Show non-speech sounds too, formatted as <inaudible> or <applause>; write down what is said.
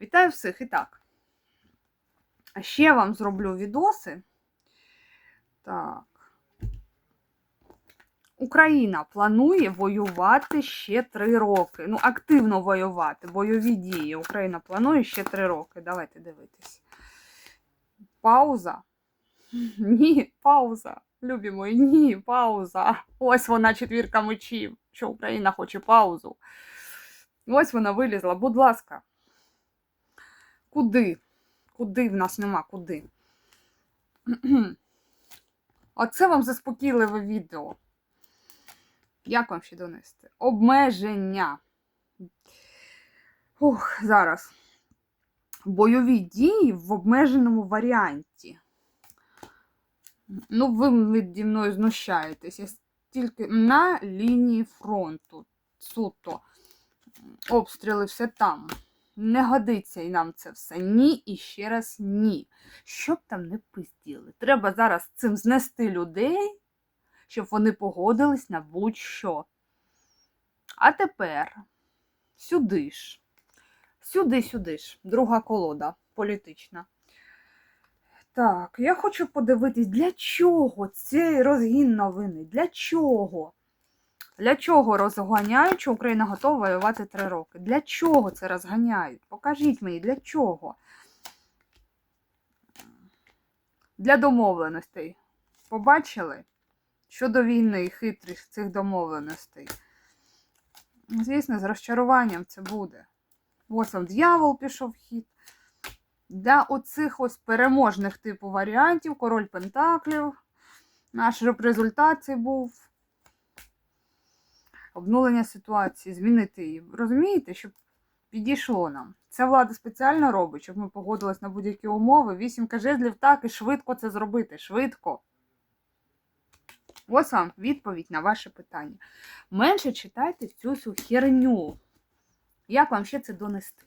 Вітаю всіх і так. Ще вам зроблю відоси. Так. Україна планує воювати ще три роки. Ну, активно воювати. Бойові дії. Україна планує ще три роки. Давайте дивитись. Пауза. <laughs> Ні, пауза. Любі мої, ні, пауза. Ось вона четвірка мечів, що Україна хоче паузу. Ось вона вилізла, будь ласка. Куди? Куди в нас нема? Куди? <clears throat> Оце вам заспокійливе відео. Як вам ще донести? Обмеження. Ух, зараз. Бойові дії в обмеженому варіанті. Ну, ви віді мною знущаєтесь. Я тільки на лінії фронту. Суто. Обстріли все там. Не годиться і нам це все. Ні і ще раз ні. Щоб там не пизділи. Треба зараз цим знести людей, щоб вони погодились на будь-що. А тепер сюди ж. Сюди, сюди ж. Друга колода політична. Так, я хочу подивитись, для чого цей розгін новини? Для чого? Для чого розганяють, Україна готова воювати три роки? Для чого це розганяють? Покажіть мені, для чого? Для домовленостей. Побачили? Щодо війни і хитрих цих домовленостей. Звісно, з розчаруванням це буде. Ось вам дьявол пішов хід. Для оцих ось переможних типу варіантів, король Пентаклів. Наш результат був обнулення ситуації, змінити її. Розумієте, щоб підійшло нам. Це влада спеціально робить, щоб ми погодились на будь-які умови. Вісімка жезлів так і швидко це зробити. Швидко. Ось вам відповідь на ваше питання. Менше читайте цю всю херню. Як вам ще це донести?